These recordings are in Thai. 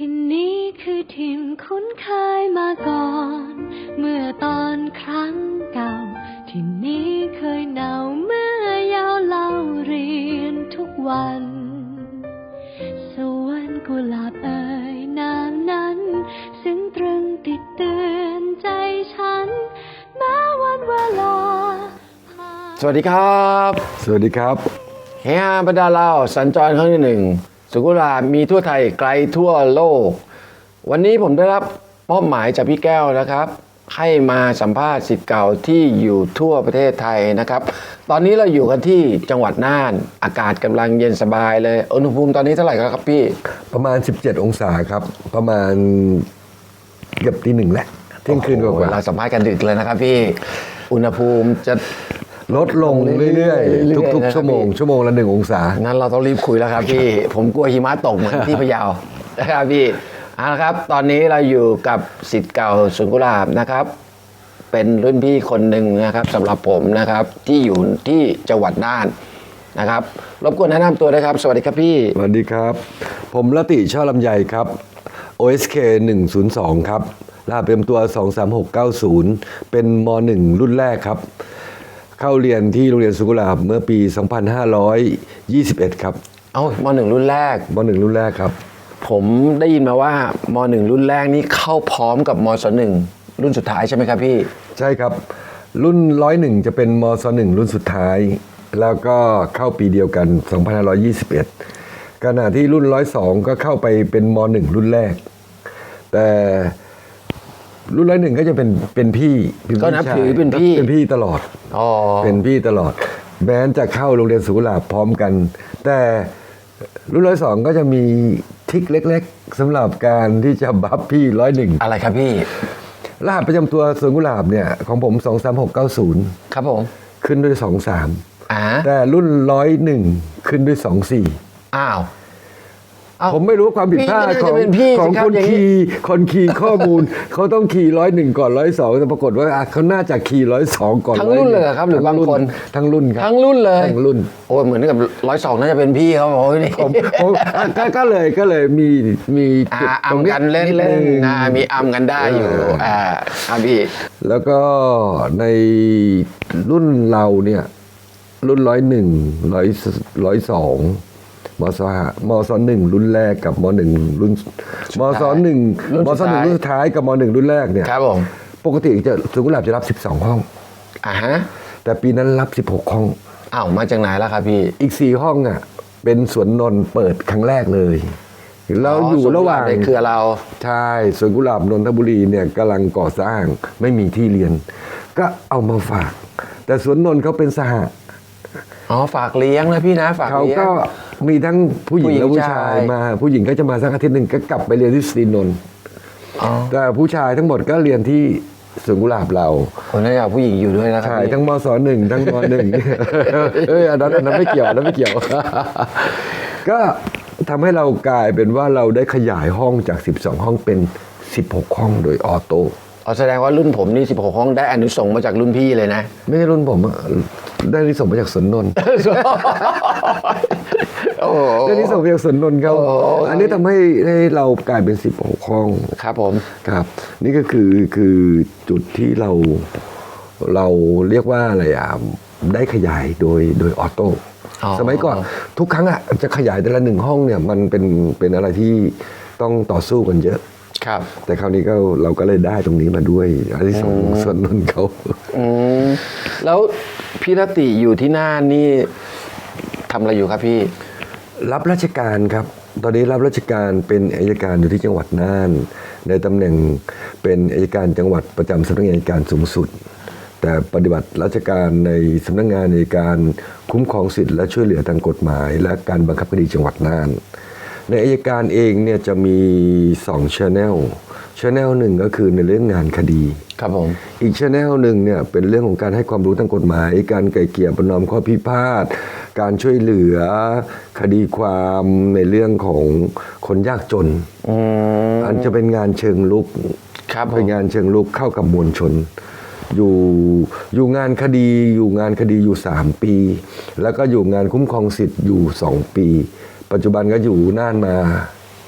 ที่นี้คือทิมคุ้นเคยมาก่อน เมื่อตอนครั้งเก่าที่นี้เคยหนาวเมื่อยาวเล่าเรียนทุกวัน สวนกุหลาบเอ่ยนามนั้นซึ่งตรึงติดเตือนใจฉันแม้วันเวลาผ่านสวัสดีครับ สวัสดีครับ เฮียบรรดาเราสัญจรครั้งที่หนึ่ง สุกุลามีทั่วไทยไกลทั่วโลก วันนี้ผมได้รับมอบหมายจากพี่แก้วนะครับ ให้มาสัมภาษณ์สิทธิ์เก่าที่อยู่ทั่วประเทศไทยนะครับ ตอนนี้เราอยู่กันที่จังหวัดน่าน อากาศกำลังเย็นสบายเลย อุณหภูมิตอนนี้เท่าไหร่ครับพี่ ประมาณ 17 องศาครับ ประมาณเกือบตีหนึ่งแหละเที่ยงคืนกโอ้โหว่าเราสัมภาษณ์กันดึกเลยนะครับพี่ อุณหภูมิจะๆ ลดลงเรื่อยเรื่อยๆๆทุกนะครับๆชั่วโมงพี่ชั่วโมงละหนึ่งองศา งั้นเราต้องรีบคุยแล้วครับพี่ ผมกลัวหิมะตกเหมือนที่พะเยานะครับพี่เอาละครับ ตอนนี้เราอยู่กับสิทธิ์เก่าสวนกุหลาบนะครับ เป็นรุ่นพี่คนหนึ่งนะครับสำหรับผมนะครับที่อยู่ที่จังหวัดน่านนะครับ รบกวนแนะนำตัวนะครับ สวัสดีครับพี่ สวัสดีครับ ผมละติช่อลำไยครับ OSK 102 ครับรหัสประจำตัว 23690 เป็นม .1 รุ่นแรกครับ เข้าเรียนที่โรงเรียนสุกุหลาบเมื่อปี 2521 ครับเอ้ามหนึ่งรุ่นแรกม .1 รุ่นแรกครับ ผมได้ยินมาว่ามหนึ่งรุ่นแรกนี้เข้าพร้อมกับมศหนึ่งรุ่นสุดท้ายใช่ไหมครับพี่ ใช่ครับ รุ่นร้อยหนึ่งจะเป็นมศหนึ่งรุ่นสุดท้าย แล้วก็เข้าปีเดียวกัน 2521ขณะที่รุ่นร้อยสองก็เข้าไปเป็นมหนึ่งรุ่นแรก แต่ รุ่นร้อยหนึ่งก็จะเป็นเป็นพี่เป็ก็นับชายถือเป็นพี่ เป็นพี่ตลอด อ๋อ เป็นพี่ตลอด แม้จะเข้าโรงเรียนสุขุลาบพร้อมกัน แต่รุ่นร้อยสองก็จะมีทริกเล็ก ๆสำหรับการที่จะบัฟพี่ร้อยหนึ่งอะไรครับพี่ รหัสประจำตัวสวนกุหลาบเนี่ย ของผม23690ครับผม ขึ้นด้วยอ่า23แต่รุ่นร้อยหนึ่งขึ้นด้วยอ้าวเอ้า24 ผมไม่รู้ความผิดพลาดพี่ก็น่าขจะองเป็นพี่ของสิครับคนอย่างนี้คีย์คนคีย์ข้อมูล เขาต้องคีย์ร้อยหนึ่งก่อนร้อยสองแต่ปรากฏว่าอะเขาน่าจะคีย์ร้อยสองก่อนทั้งรุ่นเลยเหรอครับหรือบางคนทั้งรุ่นครับทั้งรุ่นเลยทั้งรุ่นโอ้ยเหมือนกับร้อยสองน่าจะเป็นพี่เขาโอ้ยนี่ผมผมอะก็ก็เลยก็เลยมีมีอ่าจุดอัตรมงนี้ยกันเล่นดเล่นงอ่ามีอัมกันได้อยู่เอออ่อ่าอ่าพี่แล้วก็ในรุ่นเราเนี่ยรุ่นร้อยหนึ่งร้อยร้อยสอง มศมศหนึ่งรุ่นแรกกับมหนึ่งรุ่นมศหนึ่งมศหนึ่งรุ่นสุดท้ายกับมหนึ่งรุ่นแรกเนี่ยครับผมปกติจะสุขุลาบจะรับ 12 ห้องอ่าฮะแต่ปีนั้นรับ 16 ห้องอ้าวมาจากไหนล่ะครับพี่อีก 4 ห้องอะเป็นสวนนนท์เปิดครั้งแรกเลยเราอยู่ระหว่างในเครือเราใช่สวนกุหลาบนนทบุรีเนี่ยกำลังก่อสร้างไม่มีที่เรียน ก็เอามาฝาก แต่สวนนนท์เขาเป็นสหะอ๋อฝากเลี้ยงนะพี่นะฝากเขาเลี้ยงก็ มีทั้งผู้หญิงผู้หญิงและผู้ชาชายยมา ผู้หญิงก็จะมาสักอาทิตย์หนึ่งก็กลับไปเรียนที่สตรีนนท์อ๋อแต่ผู้ชายทั้งหมดก็เรียนที่สวนกุหลาบเราคนนั้นอยากผู้หญิงอยู่ด้วยนะครับใช่พี่ทั้งมศหนึ่งทั้งมหนึ่งเอ้ยอันนั้นอันนั้นไม่เกี่ยวอันนั้นไม่เกี่ยว ก็ทำให้เรากลายเป็นว่าเราได้ขยายห้องจาก 12 ห้องเป็น 16 ห้องโดยออโต้อ๋อแสดงว่ารุ่นผมนี่ 16 ห้องได้อนุสงส์มาจากรุ่นพี่เลยนะ ไม่ใช่รุ่นผมอะได้ที่ส่งมาจากสวนนน ท์โอ้โหได้ที่ส่งมาจากสวนนนท์เขาโอ้โหอันนี้ทำให้ให้เรากลายเป็น16ห้องครับผมครับ นี่ก็คือคือจุดที่เราเราเรียกว่าอะไรอะได้ขยายโดยโดยออโต้อ๋อสมัยก่อนทุกครั้งอะจะขยายแต่ละหนึ่งห้องเนี่ยมันเป็นเป็นอะไรที่ต้องต่อสู้กันเยอะครับแต่คราวนี้ก็เราก็เลยได้ตรงนี้มาด้วยอันที่สองส่วนนนท์เขาอืมแล้วพี่รติอยู่ที่น่านนี่ทำอะไรอยู่ครับพี่ รับราชการครับ ตอนนี้รับราชการเป็นอายการอยู่ที่จังหวัดน่าน ในตำแหน่งเป็นอายการจังหวัดประจำสำนักงานอายการสูงสุด แต่ปฏิบัติราชการในสำนักงานอายการคุ้มครองสิทธิและช่วยเหลือทางกฎหมาย และการบังคับคดีจังหวัดน่าน ในอายการเองเนี่ยจะมี2 channel channel หนึ่งก็คือในเรื่องงานคดี ครับผม อีกชแนลหนึ่งเนี่ยเป็นเรื่องของการให้ความรู้ทางกฎหมาย การไกล่เกลี่ยประนอมข้อพิพาท การช่วยเหลือคดีความในเรื่องของคนยากจน อืมอันจะเป็นงานเชิงลุก ครับผมเป็นงานเชิงลุกเข้ากับมวลชน อยู่อยู่งานคดีอยู่งานคดีอยู่ 3 ปี แล้วก็อยู่งานคุ้มครองสิทธิ์อยู่ 2 ปี ปัจจุบันก็อยู่น่านมา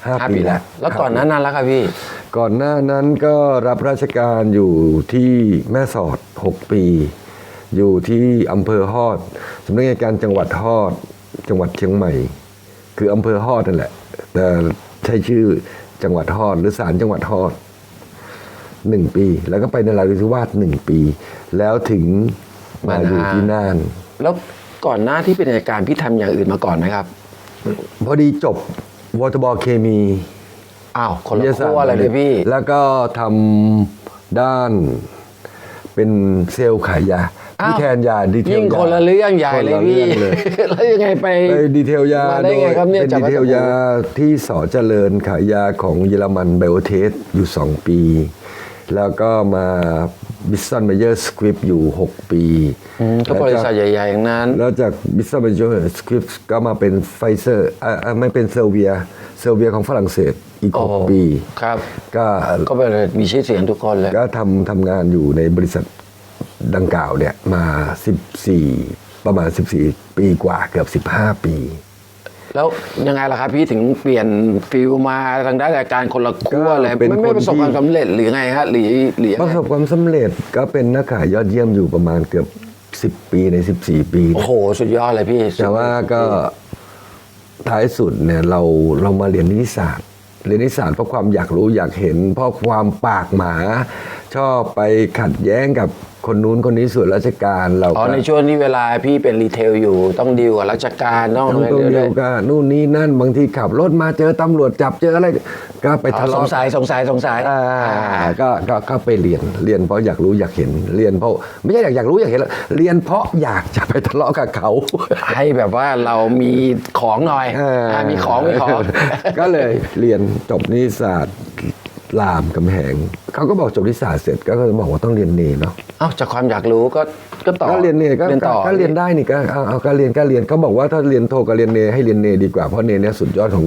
ห้าห้าปีปีแล้แล้ววแล้วก่อนหนั้นนั้นแล้วครับพี่ ก่อนหน้านั้นก็รับราชการอยู่ที่แม่สอด 6 ปี อยู่ที่อำเภอฮอดสำนักงานการจังหวัดฮอด จังหวัดเชียงใหม่ คืออำเภอฮอดนั่นแหละ แต่ใช้ชื่อจังหวัดฮอด หรือศาลจังหวัดฮอดหนึ่งปี แล้วก็ไปนราธิวาสหนึ่งปี แล้วถึงมาอยู่ที่น่าน แล้วก่อนหน้าที่เป็นอัยการพี่ทำอย่างอื่นมาก่อนไหมครับ พอดีจบวทบเคมี อ้าวคนละขั้วอะไรเลยพี่ แล้วก็ทำด้านเป็นเซลล์ขายยาอ้าวผู้แทนยาดีเทลยิ่งยาคนละเรื่องใหญ่เลยคนะพี่รื่องเลยแล้วยังไงไปไปดีเทลยามาได้ไงครับเนี่ยเป็นจากดีเทลยาที่สอเจริญขายยาของเยอรมันไบโอเทสอยู่ 2 ปี แล้วก็มาบิสซันเมเยอร์สคริปอยู่ 6 ปีอืมก็บริษัทใหญ่ๆอย่างนั้น แล้วจากบิสซันเมเยอร์สคริปก็มาเป็นไฟเซอร์อ่าอ่าไม่เป็นเซอร์เวียเซอร์เวียของฝรั่งเศส อีกโอ้6ปี ครับ ก็ก็เป็นมีชื่อเสียงทุกคนเลย ก็ทำทำงานอยู่ในบริษัทดังกล่าวเนี่ยมา 14 ประมาณ 14 ปีกว่าเกือบ 15 ปี แล้วยังไงล่ะครับพี่ถึงเปลี่ยนฟิลมาทางด้านรายการคนละขั้วเลยก็เป็นไม่ไม่คนประสบที่ความสำเร็จหรือไงฮะหรือหรือยังประไงสบความสำเร็จก็เป็นนักขายยอดเยี่ยมอยู่ประมาณเกือบ10ปีใน14ปี โอ้โห สุดยอดเลยพี่ แต่ว่าก็ท้ายสุดเนี่ยเราเรามาเรียนนิติศาสตร์ เรียนนิสาสตร์เพราะความอยากรู้อยากเห็น เพราะความปากหมา ชอบไปขัดแย้งกับ คนนู้นคนนี้ส่วนราชการเราอ๋อก็ในช่วงที่เวลาพี่เป็นรีเทลอยู่ ต้องดีลกับราชการต้องต้องอะไรต้องเรื่เดีอยยวกันนู่นนี่นั่นบางทีขับรถมาเจอตำรวจจับเจออะไรก็ไปๆอ๋อทะสเลาะงสัยสงสัยสงสัยอ่าอ่าก็ก็ก็ไปเรียนเรียนเพราะอยากรู้อยากเห็นเรียนเพราะไม่ใช่อยากอยากรู้อยากเห็นหรอกเรียนเพราะอยากจะไปทะเลาะกับเขาให้แบบว่าเรามีของหน่อยเอออ่ามีของมีของก็เลยเรียนจบนิติศาสตร์ รามกำแหงเขาก็บอกจบนิติศาสตร์เสร็จก็เลยบอกว่าต้องเรียนเนเนาะเอ้าจากความอยากรู้ก็ก็ต่อก็เรียนเนก็เรียนต่อก็ก็เรียนได้นี่ก็เอาเอาก็เรียนก็เรียนเขาบอกว่าถ้าเรียนโทก็เรียนเนให้เรียนเนดีกว่าเพราะเนเนี่ยสุดยอดของ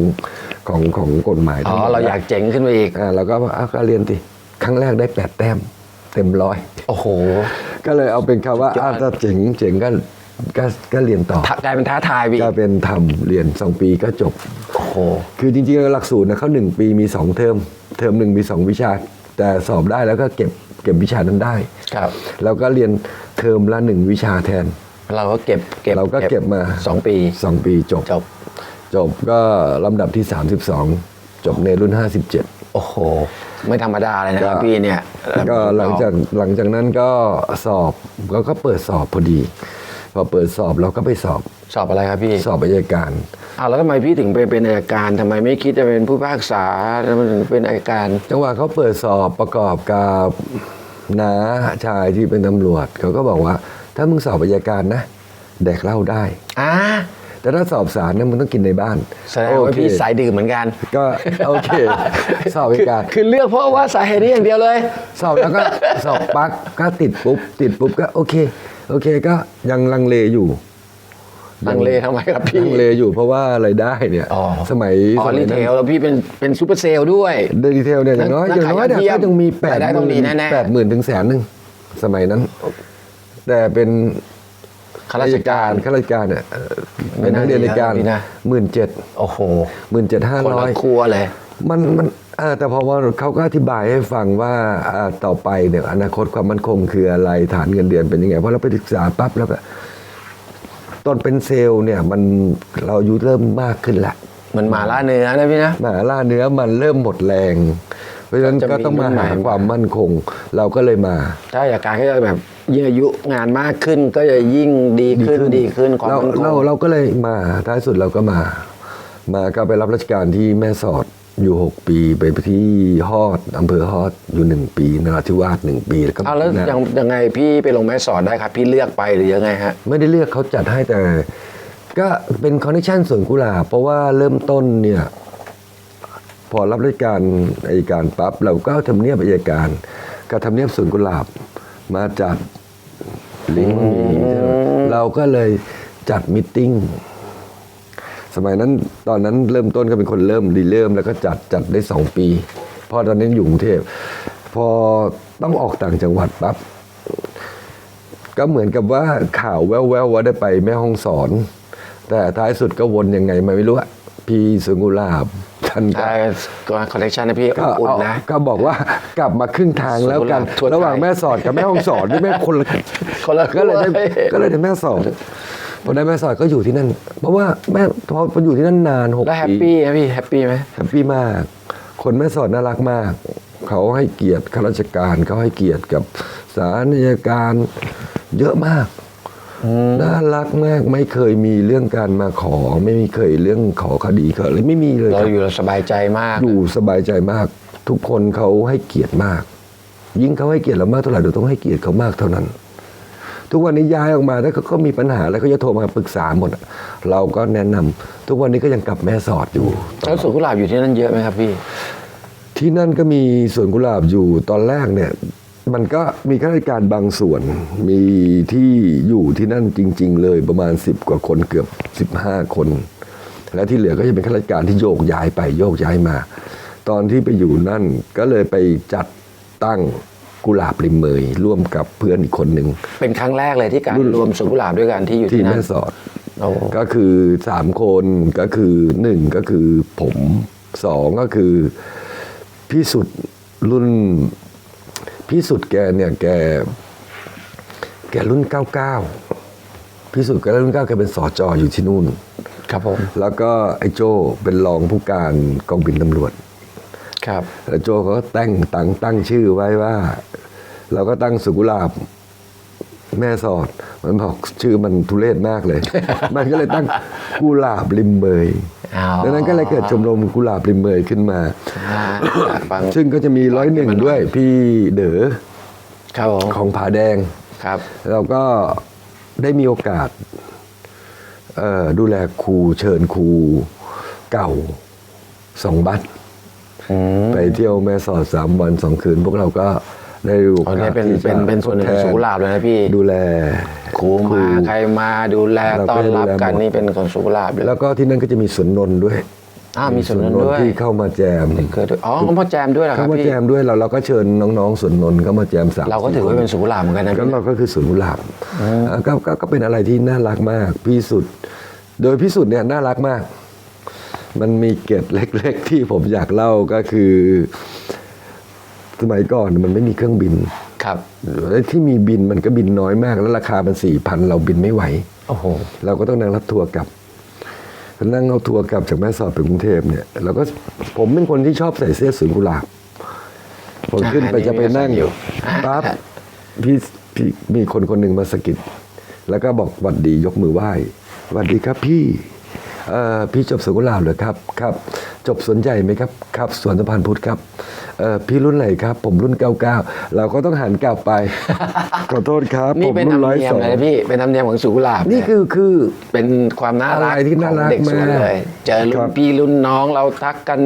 ของของกฎหมายอ๋ทั้องหมดเราอยากเจ๋งขึ้นไปอีกอ่าเราก็ว่าเอาก็เรียนสิครั้งแรกได้แปดแต้มเต็มร้อยโอ้โห ก็เลยเอาเป็นคำว่าสุดยอดอ้าวถ้าเจ๋งเจ๋งก็ ก็ก็เรียนต่อท้ากลายเป็นท้าทายไปอีก็กเป็นทำเรียนสองปีก็จบโอ้โหคือจริงๆแล้วหลักสูตรนะเขาหนึ่งปีมีสองเทอมเทอมหนึ่งมีสองวิชา แต่สอบได้แล้วก็เก็บเก็บวิชานั้นได้ครับแล้วก็เรียนเทอมละหนึ่งวิชาแทน เราก็เก็บเก็บเราก็เก็บมาสองปีสองปีจบจบจบก็ลำดับที่ 32 จบในรุ่น 57 โอ้โห ไม่ธรรมดาเลยนะครับก็พี่เนี่ย ก็หลังจากหลังจากนั้นก็สอบก็ก็เปิดสอบพอดี พอเปิดสอบเราก็ไปสอบสอบอะไรครับพี่สอบอัยการอ้าวแล้วทำไมพี่ถึงไปเป็นอัยการทำไมไม่คิดจะเป็นผู้พิพากษาทำไมถึงเป็นอัยการ จังหวะเขาเปิดสอบประกอบกับน้าชายที่เป็นตำรวจเขาก็บอกว่า ถ้ามึงสอบอัยการนะแดกเหล้าได้ อ่าแต่ถ้าสอบสารเนี่ยมึงต้องกินในบ้านแสดงว่าพี่สายดื่มเหมือนกัน ก็โอเค สอบอัยการ คือคือเลือกเพราะว่าสาเหตุนี้อย่างเดียวเลย สอบแล้วก็สอบปักก็ติดปุ๊บติดปุ๊บก็โอเค โอเคก็ยังลังเลอยู่ลังเลทำไมครับพี่ลังเลอยู่เพราะว่ารายได้เนี่ยอ๋อสมัยอ๋อสมัรียเทนั้นลแล้วพี่เป็นเป็นซูเปอร์เซลล์ด้วยดีเทลเนี่ยอย่างน้อยนักอย่างน้อยเนี่ยขายยอดเยี่ยมก็ต้องมีแปดรายได้หต้องมีมื่นแน่ๆแปดหมื่นถึงแสนหนึ่งสมัยนั้น แต่เป็นข้าราชการข้าราชการเนี่ยเอ่อไม่เป็นน่านักเรียนในการดีนะพี่นะหมื่นเจ็ดโอ้โหหมื่นเจ็ดห้าคนร้อละยครัวเลยมันมันอ่า แต่พอว่าเขาก็อธิบายให้ฟังว่าอ่าต่อไปเนี่ยอนาคตความมั่นคงคืออะไรฐานเงินเดือนเป็นยังไงเพราะเราไปศึกษาปั๊บแล้วก็ตอนเป็นเซลล์เนี่ยมันเราอายุเริ่มมากขึ้นละมันหมาล่าเนื้อนะพี่นะหมาล่าเนื้อมันเริ่มหมดแรง เพราะฉะนั้นจะมีก็ต้องมารุ่นใหม่หาความมั่นคง เราก็เลยมาถ้าอยากการก็จะแบบยิ่งอายุงานมากขึ้นก็จะยิ่งดีขึ้นดีขึ้นความเรามั่นคเรางเราก็เลยมาท้ายสุดเราก็มา มาก็ไปรับราชการที่แม่สอด อยู่6ปีไปที่ฮอดอำเภอฮอดอยู่1ปีนราธิวาสหนึ่งปีแล้วก็เอาแล้วนะยังยังไงพี่ไปลงแม่สอดได้ครับ พี่เลือกไปหรือยังไงฮะ ไม่ได้เลือกเขาจัดให้แต่ ก็เป็นคอนเนคชั่นส่วนกุหลาบเพราะว่าเริ่มต้นเนี่ย พอรับราชการอายการปั๊บเราก็เอาทำเนียบอายการกับทำเนียบสวนกุหลาบมาจัดลิงก์มีเราก็เลยจัดมิทติ้ง สมัยนั้นตอนนั้นเริ่มต้นก็เป็นคนเริ่มรีเริ่มแล้วก็จัดจัดได้สองปีเพอตอนนั้นอยู่กรุงเทพพอต้องออกต่างจังหวัดปั๊บก็เหมือนกับว่าข่าวแว่วๆว่าได้ไปแม่ห้องสอน แต่ท้ายสุดก็วนยังไงมาไม่รู้อะพี่สุกุหลาบกันก็ใช่ก็คอนเนคชั่นนะพี่ก็อุ่นเอานะ ก็บอกว่ากลับมาครึ่งทางแล้วกันสุขุมทั่วไทยระหว่างแม่สอดกับแม่ฮ่องสอนด้วยแม่คนละคนละก็เลยได้ขั้วก็เลยได้แม่สอด พอได้แม่สอดก็อยู่ที่นั่น เพราะว่าแม่พอพออยู่ที่นั่นนานหกแล้วแฮปปีปี้ไหมพี่แฮปปี้ไหมแฮปปี้มาก คนแม่สอดน่ารักมาก เขาให้เกียรติข้าราชการเขาให้เกียรติกับสารนยการเยอะมากน่ารักมากไม่เคยมีเรื่องการมาขอ ไม่มีเคยเรื่องขอคดีเขาเลยไม่มีเลยคเรารับ อยู่เราสบายใจมากอยู่สบายใจมาก ทุกคนเขาให้เกียรติมาก ยิ่งเขาให้เกียรติเรามากเท่าไหร่เราต้องให้เกียรติเขามากเท่านั้น ทุกวันนี้ย้ายออกมาถ้าเขาก็มีปัญหาแล้วเขาจะโทรมาปรึกษาหมดอะเราก็แนะนำทุกวันนี้ก็ยังกลับแม่สอดอยู่แล้วสวนกุหลาบอยู่ที่นั่นเยอะไหมครับพี่ ที่นั่นก็มีสวนกุหลาบอยู่ตอนแรกเนี่ยมันก็มีข้าราชการบางส่วนมีที่อยู่ที่นั่นจริง ๆ เลยประมาณ 10 กว่าคนเกือบ 15 คน และที่เหลือก็จะเป็นข้าราชการที่โยกย้ายไปโยกย้ายมา ตอนที่ไปอยู่นั่นก็เลยไปจัดตั้ง กุหลาบริมเมยร่วมกับเพื่อนอีกคนหนึ่ง เป็นครั้งแรกเลยที่การรุ่นรวมสวนกุหลาบด้วยกันที่อยู่ที่ที่นั่แม่นสอดโอ้ก็คือสามคนก็คือหนึ่งก็คือผมสองก็คือพี่สุดรุ่นพี่สุดแกเนี่ยแก แกรุ่นเก้าเก้าพี่สุดแกรุ่นเก้าแกเป็นสอจออยู่ที่นู่น ครับผม แล้วก็ไอ้โจ้เป็นรองผู้การกองบินตำรวจ ครับแล้วโจเขาก็แต่งตั้งตั้งชื่อไว้ว่า เราก็ตั้งสุกุหลาบแม่สอด มันบอกชื่อมันทุเรศมากเลย มันก็เลยตั้งกุหลาบริมเบยอ๋อดังนั้นก็เลยเกิดชมรมกุหลาบริมเบยขึ้นมาอ่าอยากฟังซึ่งก็จะมีร้อยหนึ่งด้วยพี่เด๋อครับผมของผาแดงครับเราก็ได้มีโอกาสเอ่อดูแลครูเชิญครูเก่าสองบัตรอืม ไปเที่ยวแม่สอดสามวันสองคืน พวกเราก็ได้โออ๋อกาเนี่สยเป็นที่จะเป็นเป็นส่วนหนึ่งทของดแทสวนกุหลาบเลยนะพี่ดูแลครูมาใครมาดูแลเราก็ต้อนรับดูแลกันหมดนี่เป็นของสวนกุหลาบเลยแล้วก็ที่นั่นก็จะมีสวนนนท์ด้วยอ่ามีสวนนนท์ด้วยที่เข้ามาแจมเกิดด้วยอ๋อเขามาแจมด้วยเหรอคเข้ารับมาพี่แจมด้วยเราเราก็เชิญน้องๆสวนนนท์เข้ามาแจมสามเราก็ถือว่าเป็นสวนกุหลาบเหมือนกันนะก็พี่เราก็คือสวนกุหลาบอ่าก็ก็ก็เป็นอะไรที่น่ารักมากพี่สุด โดยพี่สุดเนี่ยน่ารักมาก มันมีเกร็ดเล็ก ๆ ที่ผมอยากเล่าก็คือ สมัยก่อนมันไม่มีเครื่องบิน ครับแล้วที่มีบินมันก็บินน้อยมาก แล้วราคามันสี่พันเราบินไม่ไหว โอ้โห เราก็ต้องนั่งรับทัวร์กลับ นั่งเอาทัวร์กลับจากแม่สอดไปกรุงเทพเนี่ยเราก็ผมเป็นคนที่ชอบใส่เสื้อสวนกุหลาบ ผมขึ้นไปจะไปนั่งอยู่ปั๊บพี่พี่มีคนคนหนึ่งมาสะกิดแล้วก็บอกหวัดดียกมือไหว้หวัดดีครับพี่เอ่อ พี่จบสวนกุหลาบเหรอครับครับจบสวนใหญ่ไหมครับครับสวนสะพานพุทธครับเอ่อพี่รุ่นไหนครับ ผมรุ่นเก้าเก้าเราก็ต้องหันกลับไป ขอโทษครับนี่ผมเป็นรุ่ธรนรมร้อยเนียสมองเลยนะพี่เป็นธรรมเนียมของสวนกุหลาบนี่คือคือเป็นความน่ารักอะไรที่น่ารักของเด็กสวนมากเลยเจอรุ่ครันบพี่รุ่นน้องเราทักกัน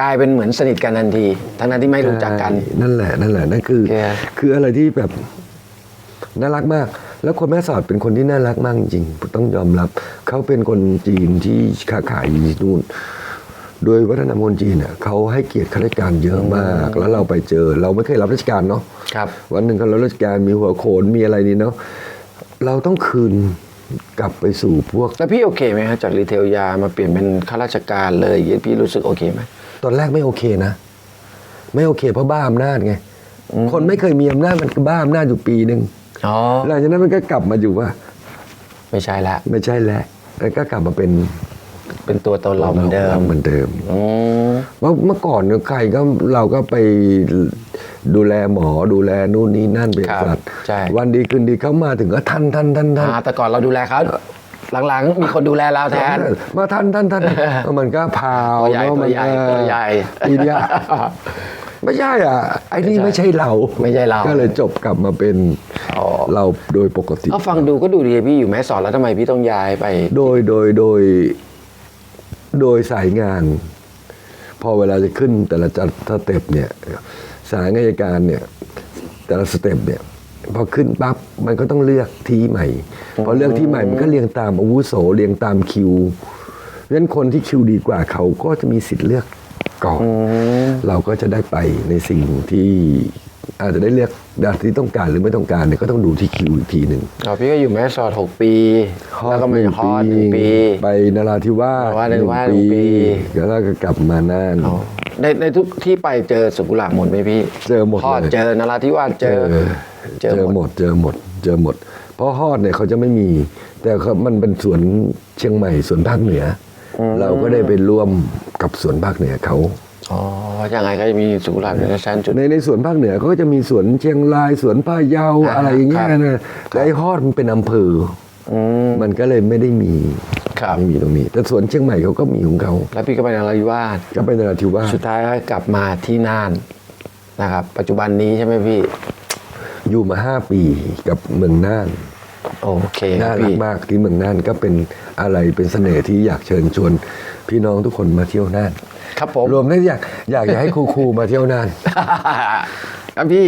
กลายเป็นเหมือนสนิทกันทันที ทั้งนั้นที่ไม่รู้จักกันใช่นั่นแหละนั่นแหละนั่นคือโอเคคืออะไรที่แบบน่ารักมาก แล้วคนแม่สอดเป็นคนที่น่ารักมากจริงๆต้องยอมรับ เขาเป็นคนจีนที่ค้าขายอยู่ที่นู่นโดยวัฒนธรรมคนจีนเนี่ยเขาให้เกียรติข้าราชการเยอะมาก แล้วเราไปเจอ เราไม่เคยรับราชการเนาะครับวันหนึ่งเขารับราชการมีหัวโขนมีอะไรนี่เนาะเราต้องคืนกลับไปสู่พวกแล้วพี่โอเคไหมฮะจากรีเทลยามาเปลี่ยนเป็นข้าราชการเลยอย่างเงี้ยพี่รู้สึกโอเคไหมตอนแรกไม่โอเคนะ ไม่โอเคเพราะบ้าอำนาจไงคนไม่เคยมีอำนาจมันก็บ้าอำนาจอยู่ปีหนึ่ง อ๋อหลังจากนั้นมันก็กลับมาอยู่ว่า ไม่ใช่ละไม่ใช่แล้วแล้วก็กลับมาเป็นเป็นตัวตนเราเหมือนเดิมเหมือนเดิมอืมเพราะเมื่อก่อนเนี่ยใครก็เราก็ไปดูแลหมอดูแลนู่นนี่นั่นเป็นครับสัตว์ใช่ วันดีคืนดีเขามาถึงก็ท่านท่านท่านท่านอ่าแต่ก่อนเราดูแลเขาหลังๆ มีคนดูแลเราแทน มาท่านท่านท่านมันก็พาวตัวใหญ่เนอะตัวใหญ่มันก็ตัวใหญ่ปีเนี้ย ไม่ใช่อะไอ้นี่ไม่ใช่เราไม่ใช่เรา ก็เลยจบกลับมาเป็นอ๋อเราโดยปกติเอาฟังดูก็ดูดีพี่อยู่แม่สอดแล้วทำไมพี่ต้องย้ายไป โดยโดยโดย โดยสายงาน พอเวลาจะขึ้นแต่ละจัดสเต็ปเนี่ย สายงานการเนี่ย แต่ละสเต็ปเนี่ยพอขึ้นปั๊บมันก็ต้องเลือกที่ใหม่ พอเลือกที่ใหม่มันก็เรียงตามอาวุโสเรียงตามคิวเพราะฉะนั้นคนที่คิวดีกว่าเขาก็จะมีสิทธิ์เลือก ก่อน เราก็จะได้ไปในสิ่งที่อาจจะได้เลือกดัที่ต้องการหรือไม่ต้องการเนี่ยก็ต้องดูที่คิวอีกทีหนึ่งอ๋อพี่ก็อยู่แม่สอดหกปีแล้วก็มาฮอดหนึ่งปี ไปนราธิวาสนราธิวาสหนึ่งปีแล้วก็กลับมาน่านอ๋อในในทุกที่ไปเจอสุกุหลาบหมดไหมพี่ เจอหมดฮอดเลยเจอนราธิวาสเจอ เจอหมดเจอหมด เจอหมด เพราะฮอดเนี่ยเขาจะไม่มี แต่เขามันเป็นสวนเชียงใหม่สวนภาคเหนืออ เราก็ได้ไปร่วมกับสวนภาคเหนือเขาอ๋อยังไงก็จะมีสุกุหลาบในชั้นจุด ในในสวนภาคเหนือเขาก็จะมีสวนเชียงรายสวนพะเยาอ่าอะไรอย่างเงี้ยครับนะแต่ไอ้ฮอดมันเป็นอำเภออืมมันก็เลยไม่ได้มีครับไม่มีตรงนี้ แต่สวนเชียงใหม่เขาก็มีของเขาแล้วพี่ก็ไปนราธิวาสก็ไปนราธิวาสสุดท้ายก็กลับมาที่น่านนะครับ ปัจจุบันนี้ใช่ไหมพี่ อยู่มาห้าปีกับเมืองน่าน โอเคคน่ารับรักพี่มากที่เมืองน่านก็เป็นอะไรเป็นเสน่ห์ที่อยากเชิญชวนพี่น้องทุกคนมาเที่ยวน่าน ครับผมรวมทั้งอยากอยากจะให้ครูครูมาเที่ยวน่าน ครับพี่